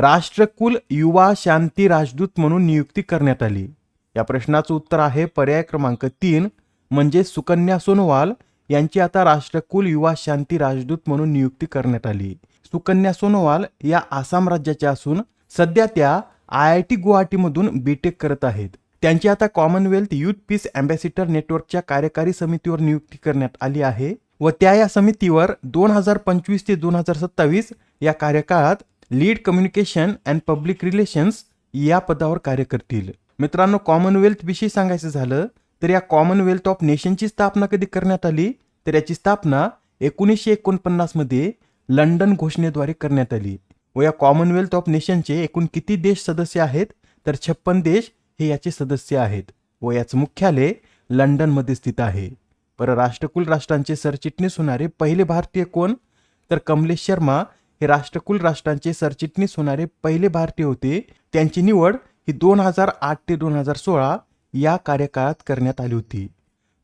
राष्ट्रकुल युवा शांती राजदूत म्हणून नियुक्ती करण्यात आली. या प्रश्नाचं उत्तर आहे पर्याय क्रमांक तीन म्हणजे सुकन्या सोनोवाल यांची आता राष्ट्रकुल युवा शांती राजदूत म्हणून नियुक्ती करण्यात आली. सुकन्या सोनोवाल या आसाम राज्याच्या असून सध्या त्या आय आय टी गुवाहाटीमधून बीटेक करत आहेत. त्यांची आता कॉमनवेल्थ युथ पीस अँबॅसिडर नेटवर्कच्या कार्यकारी समितीवर नियुक्ती करण्यात आली आहे व त्या या समितीवर दोन हजार पंचवीस ते दोन हजार सत्तावीस या कार्यकाळात lead communication and public relations या पदावर कार्य करतील. मित्रांनो कॉमनवेल्थ विषयी सांगायचं झालं तर या कॉमनवेल्थ ऑफ नेशनची स्थापना कधी करण्यात आली? तर याची स्थापना एकोणीसशे एकोणपन्नासमध्ये लंडन घोषणेद्वारे करण्यात आली. व या कॉमनवेल्थ ऑफ नेशनचे एकूण किती देश सदस्य आहेत? तर छप्पन देश हे याचे सदस्य आहेत. व याचं मुख्यालय लंडनमध्ये स्थित आहे. पर राष्ट्रकुल राष्ट्रांचे सरचिटणीस होणारे पहिले भारतीय कोण? तर कमलेश शर्मा हे राष्ट्रकुल राष्ट्रांचे सरचिटणीस होणारे पहिले भारतीय होते. त्यांची निवड ही दोन हजार आठ ते दोन हजार सोळा या कार्यकाळात करण्यात आली होती.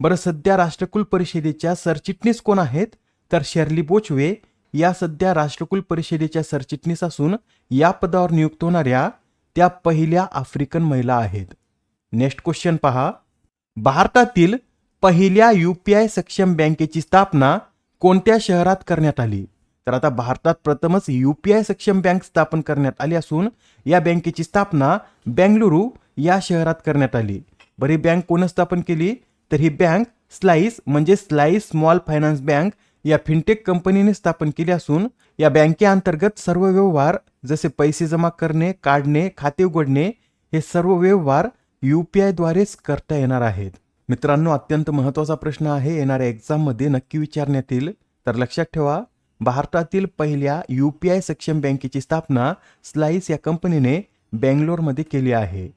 बरं सध्या राष्ट्रकुल परिषदेच्या सरचिटणीस कोण आहेत? तर शेर्ली बोचवे या सध्या राष्ट्रकुल परिषदेच्या सरचिटणीस असून या पदावर नियुक्त होणाऱ्या त्या पहिल्या आफ्रिकन महिला आहेत. नेक्स्ट क्वेश्चन पहा. भारतातील पहिल्या यू पी आय सक्षम बँकेची स्थापना कोणत्या शहरात करण्यात आली? तर आता भारतात प्रथमच यू पी आय सक्षम बँक स्थापन करण्यात आली असून या बँकेची स्थापना बेंगलुरू या शहरात करण्यात आली. बरं ही बँक कोण स्थापन केली? तर ही बँक स्लाईस म्हणजे स्लाईस स्मॉल फायनान्स बँक या फिनटेक कंपनीने स्थापन केली असून या बँकेअंतर्गत सर्व व्यवहार जसे पैसे जमा करणे काढणे खाते उघडणे हे सर्व व्यवहार यू पी आयद्वारेच करता येणार आहेत. मित्रांनो अत्यंत महत्त्वाचा प्रश्न आहे. येणाऱ्या एक्झाममध्ये नक्की विचारण्यात येईल. तर लक्षात ठेवा भारतातील पहिल्या यू पी आय सक्षम बँकेची स्थापना स्लाईस या कंपनीने बेंगलोरमध्ये केली आहे.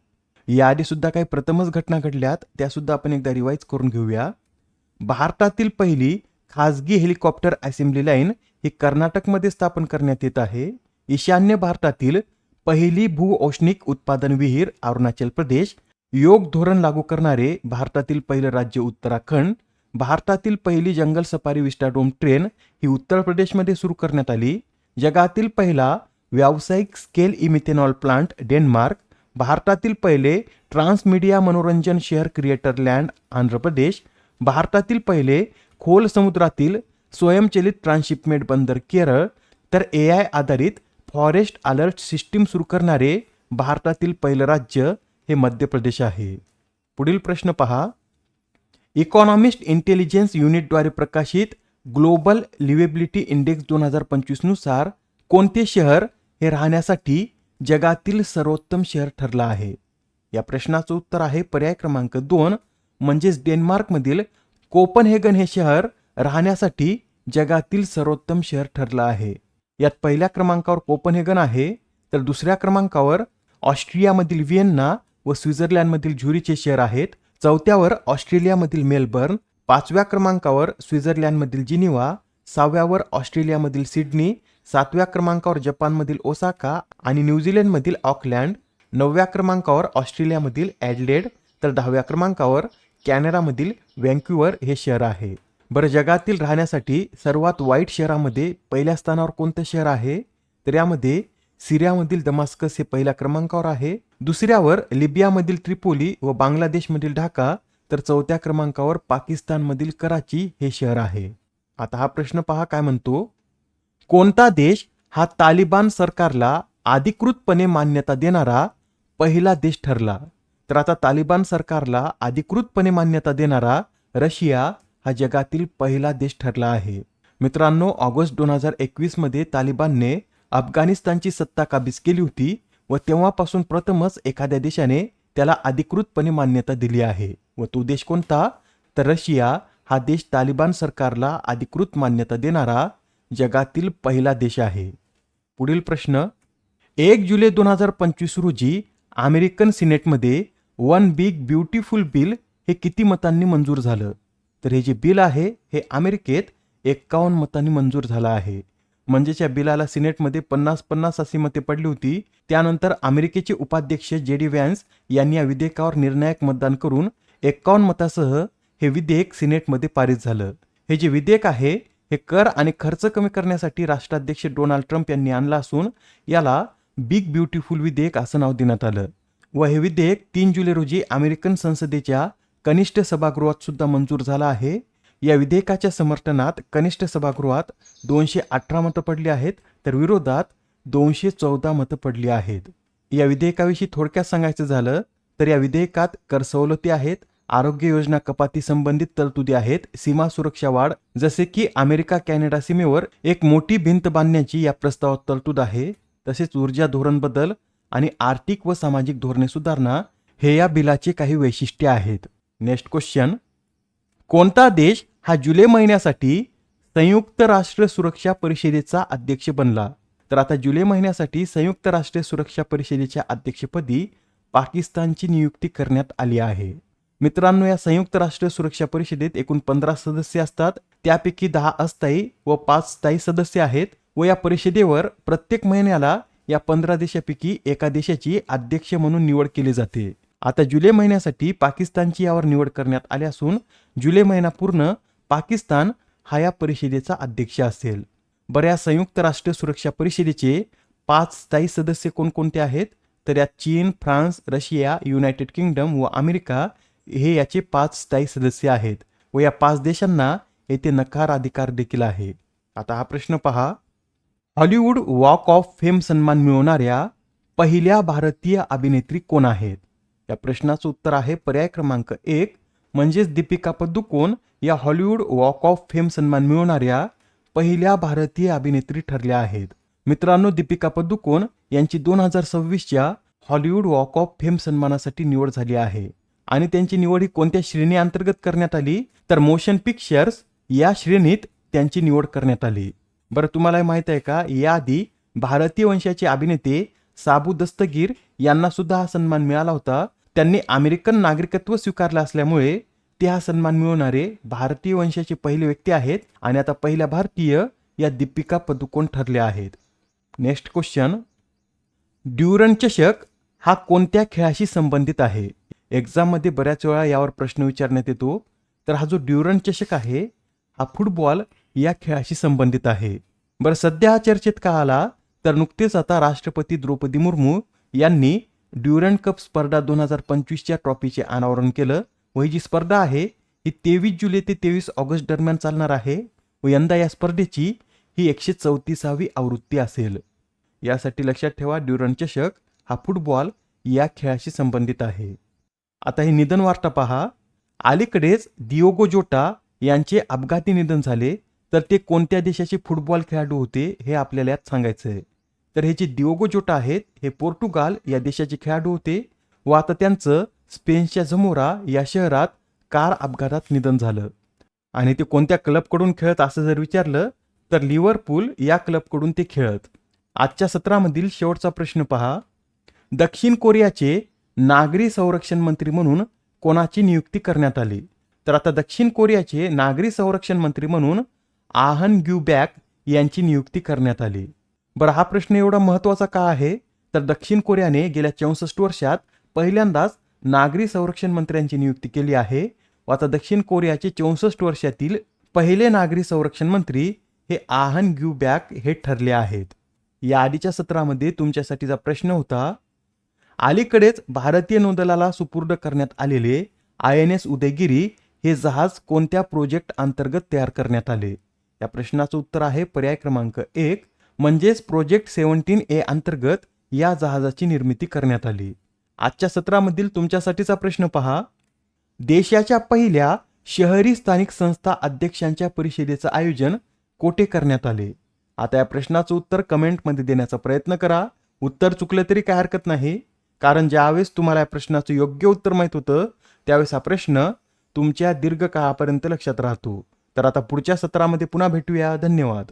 याआधीसुद्धा काही प्रथमच घटना घडल्यात त्यासुद्धा आपण एकदा रिवाईज करून घेऊया. भारतातील पहिली खाजगी हेलिकॉप्टर असेंब्ली लाईन ही कर्नाटकमध्ये स्थापन करण्यात येत आहे. ईशान्य भारतातील पहिली भूऔष्णिक उत्पादन विहीर अरुणाचल प्रदेश योग धोरण लागू करणारे भारतातील पहिलं राज्य उत्तराखंड भारतातील पहिली जंगल सफारी विस्टाडोम ट्रेन ही उत्तर प्रदेशमध्ये सुरू करण्यात आली. जगातील पहिला व्यावसायिक स्केल इमिथेनॉल प्लांट डेन्मार्क भारतातील पहिले ट्रान्समीडिया मनोरंजन share creator land Andhra Pradesh. भारतातील पहिले खोल समुद्रातील स्वयंचलित ट्रान्सशिपमेंट बंदर केरळ. तर ए आय आधारित फॉरेस्ट अलर्ट सिस्टीम सुरू करणारे भारतातील पहिलं राज्य हे मध्य प्रदेश आहे. पुढील प्रश्न पहा. इकॉनॉमिस्ट इंटेलिजन्स युनिटद्वारे प्रकाशित ग्लोबल लिव्हेबिलिटी इंडेक्स दोन हजार पंचवीसनुसार कोणते शहर हे राहण्यासाठी जगातील सर्वोत्तम शहर ठरलं आहे? या प्रश्नाचं उत्तर आहे पर्याय क्रमांक दोन म्हणजेच डेन्मार्कमधील कोपनहेगन हे शहर राहण्यासाठी जगातील सर्वोत्तम शहर ठरलं आहे. यात पहिल्या क्रमांकावर कोपनहेगन आहे तर दुसऱ्या क्रमांकावर ऑस्ट्रियामधील व्हिएन्ना व स्वित्झर्लंडमधील झुरीचे शहर आहेत. चौथ्यावर ऑस्ट्रेलियामधील मेलबर्न पाचव्या क्रमांकावर स्वित्झर्लंडमधील जिनिवा सहाव्यावर ऑस्ट्रेलियामधील सिडनी सातव्या क्रमांकावर जपानमधील ओसाका आणि न्यूझीलंडमधील ऑकलँड नवव्या क्रमांकावर ऑस्ट्रेलियामधील ॲडलेड तर दहाव्या क्रमांकावर कॅनडामधील व्हँक्युअर हे शहर आहे. बरं जगातील राहण्यासाठी सर्वात वाईट शहरामध्ये पहिल्या स्थानावर कोणतं शहर आहे? तर यामध्ये सिरियामधील दमास्कस हे पहिल्या क्रमांकावर आहे. दुसऱ्यावर लिबियामधील त्रिपोली व बांगलादेशमधील ढाका तर चौथ्या क्रमांकावर पाकिस्तानमधील कराची हे शहर आहे. आता हा प्रश्न पहा काय म्हणतो? कोणता देश हा तालिबान सरकारला अधिकृतपणे मान्यता देणारा पहिला देश ठरला? तर आता तालिबान सरकारला अधिकृतपणे मान्यता देणारा रशिया हा जगातील पहिला देश ठरला आहे. मित्रांनो ऑगस्ट दोन हजार एकवीसमध्ये तालिबानने अफगाणिस्तानची सत्ता काबीज केली होती व तेव्हापासून प्रथमच एखाद्या देशाने त्याला अधिकृतपणे मान्यता दिली आहे. व तो देश कोणता? तर रशिया हा देश तालिबान सरकारला अधिकृत मान्यता देणारा जगातील पहिला देश आहे. पुढील प्रश्न. एक जुलै दोन हजार पंचवीस रोजी अमेरिकन सिनेटमध्ये वन बिग ब्युटिफुल बिल हे किती मतांनी मंजूर झालं? तर हे जे बिल आहे हे अमेरिकेत एक्कावन्न मतांनी मंजूर झालं आहे. म्हणजेच या बिलाला सिनेटमध्ये पन्नास पन्नास अशी मते पडली होती. त्यानंतर अमेरिकेचे उपाध्यक्ष जे डी व्हॅन्स यांनी या विधेयकावर निर्णायक मतदान करून एक्कावन्न मतासह हे विधेयक सिनेटमध्ये पारित झालं. हे जे विधेयक आहे हे कर आणि खर्च कमी करण्यासाठी राष्ट्राध्यक्ष डोनाल्ड ट्रम्प यांनी आणलं असून याला बिग ब्युटिफुल विधेयक असं नाव देण्यात आलं. व हे विधेयक तीन जुलै रोजी अमेरिकन संसदेच्या कनिष्ठ सभागृहात सुद्धा मंजूर झालं आहे. या विधेयकाच्या समर्थनात कनिष्ठ सभागृहात दोनशे अठरा मतं पडली आहेत तर विरोधात दोनशे चौदा मतं पडली आहेत. या विधेयकाविषयी थोडक्यात सांगायचं झालं तर या विधेयकात कर सवलती आहेत आरोग्य योजना कपाती संबंधित तरतुदी आहेत सीमा सुरक्षा वाढ जसे की अमेरिका कॅनडा सीमेवर एक मोठी भिंत बांधण्याची या प्रस्तावात तरतूद आहे तसेच ऊर्जा धोरण बदल आणि आर्थिक व सामाजिक धोरणे सुधारणा हे या बिलाचे काही वैशिष्ट्ये आहेत. नेक्स्ट क्वेश्चन कोणता देश हा जुलै महिन्यासाठी संयुक्त राष्ट्र सुरक्षा परिषदेचा अध्यक्ष बनला. तर आता जुलै महिन्यासाठी संयुक्त राष्ट्र सुरक्षा परिषदेच्या अध्यक्षपदी पाकिस्तानची नियुक्ती करण्यात आली आहे. मित्रांनो या संयुक्त राष्ट्र सुरक्षा परिषदेत एकूण पंधरा सदस्य असतात. त्यापैकी दहा अस्थायी व पाच स्थायी सदस्य आहेत व या परिषदेवर प्रत्येक महिन्याला या पंधरा देशापैकी एका देशाची अध्यक्ष म्हणून निवड केली जाते. आता जुलै महिन्यासाठी पाकिस्तानची यावर निवड करण्यात आली असून जुलै महिना पूर्ण पाकिस्तान हा या परिषदेचा अध्यक्ष असेल. बऱ्या संयुक्त राष्ट्र सुरक्षा परिषदेचे पाच स्थायी सदस्य कोणकोणते आहेत? तर यात चीन फ्रान्स रशिया युनायटेड किंगडम व अमेरिका हे याचे पाच स्थायी सदस्य आहेत व या पाच देशांना येथे नकार अधिकार देखील आहे. आता हा प्रश्न पहा. हॉलिवूड वॉक ऑफ फेम सन्मान मिळवणाऱ्या पहिल्या भारतीय अभिनेत्री कोण आहेत? या प्रश्नाचं उत्तर आहे पर्याय क्रमांक एक म्हणजेच दीपिका पदुकोण या हॉलिवूड वॉक ऑफ फेम सन्मान मिळवणाऱ्या पहिल्या भारतीय अभिनेत्री ठरल्या आहेत. मित्रांनो दीपिका पदुकोण यांची दोन हजार सव्वीसच्या हॉलिवूड वॉक ऑफ फेम सन्मानासाठी निवड झाली आहे. आणि त्यांची निवड ही कोणत्या श्रेणी अंतर्गत करण्यात आली? तर मोशन पिक्चर्स या श्रेणीत त्यांची निवड करण्यात आली. बरं तुम्हाला हे माहीत आहे का? याआधी भारतीय वंशाचे अभिनेते साबू दस्तगीर यांना सुद्धा हा सन्मान मिळाला होता. त्यांनी अमेरिकन नागरिकत्व स्वीकारलं असल्यामुळे ते हा सन्मान मिळवणारे भारतीय वंशाचे पहिले व्यक्ती आहेत आणि आता पहिल्या भारतीय या दीपिका पदुकोण ठरल्या आहेत. नेक्स्ट क्वेश्चन ड्युरन चषक हा कोणत्या खेळाशी संबंधित आहे? एक्झाममध्ये बऱ्याच वेळा यावर प्रश्न विचारण्यात येतो. तर हा जो ड्युरन चषक आहे हा फुटबॉल या खेळाशी संबंधित आहे. बरं सध्या हा चर्चेत का आला? तर नुकतेच आता राष्ट्रपती द्रौपदी मुर्मू यांनी ड्युरन कप स्पर्धा दोन हजार पंचवीसच्या ट्रॉफीचे अनावरण केलं. व ही जी स्पर्धा आहे ही तेवीस जुलै ते तेवीस ऑगस्ट दरम्यान चालणार आहे. व यंदा या स्पर्धेची ही एकशे चौतीसावी आवृत्ती असेल. यासाठी लक्षात ठेवा ड्युरन चषक हा फुटबॉल या खेळाशी संबंधित आहे. आता हे निधन वार्ता पहा. अलीकडेच दिओगो जोटा यांचे अपघाती निधन झाले. तर ते कोणत्या देशाचे फुटबॉल खेळाडू होते हे आपल्याला यात सांगायचं आहे तर हे जे दिओगो जोटा आहेत हे पोर्तुगाल या देशाचे खेळाडू होते व आता त्यांचं स्पेनच्या जमोरा या शहरात कार अपघातात निधन झालं. आणि ते कोणत्या क्लबकडून खेळत असं जर विचारलं तर लिव्हरपूल या क्लबकडून ते खेळत. आजच्या सत्रामधील शेवटचा प्रश्न पहा. दक्षिण कोरियाचे नागरी संरक्षण मंत्री म्हणून कोणाची नियुक्ती करण्यात आली? तर आता दक्षिण कोरियाचे नागरी संरक्षण मंत्री म्हणून आहन ग्युबॅक यांची नियुक्ती करण्यात आली. बरं हा प्रश्न एवढा महत्त्वाचा का आहे? तर दक्षिण कोरियाने गेल्या चौसष्ट वर्षात पहिल्यांदाच नागरी संरक्षण मंत्र्यांची नियुक्ती केली आहे. व आता दक्षिण कोरियाचे चौसष्ट वर्षातील पहिले नागरी संरक्षण मंत्री हे आहन ग्युबॅक हे ठरले आहेत. या आधीच्या सत्रामध्ये तुमच्यासाठीचा प्रश्न होता अलीकडेच भारतीय नौदलाला सुपूर्द करण्यात आलेले आय एन एस उदयगिरी हे जहाज कोणत्या प्रोजेक्ट अंतर्गत तयार करण्यात आले? या प्रश्नाचं उत्तर आहे पर्याय क्रमांक एक म्हणजेच प्रोजेक्ट सेव्हन्टीन ए अंतर्गत या जहाजाची निर्मिती करण्यात आली. आजच्या सत्रामधील तुमच्यासाठीचा प्रश्न पहा. देशाच्या पहिल्या शहरी स्थानिक संस्था अध्यक्षांच्या परिषदेचं आयोजन कोठे करण्यात आले? आता या प्रश्नाचं उत्तर कमेंटमध्ये देण्याचा प्रयत्न करा. उत्तर चुकलं तरी काय हरकत नाही. कारण ज्यावेळेस तुम्हाला या प्रश्नाचं योग्य उत्तर माहीत होतं त्यावेळेस हा प्रश्न तुमच्या दीर्घकाळापर्यंत लक्षात राहतो. तर आता पुढच्या सत्रामध्ये पुन्हा भेटूया. धन्यवाद.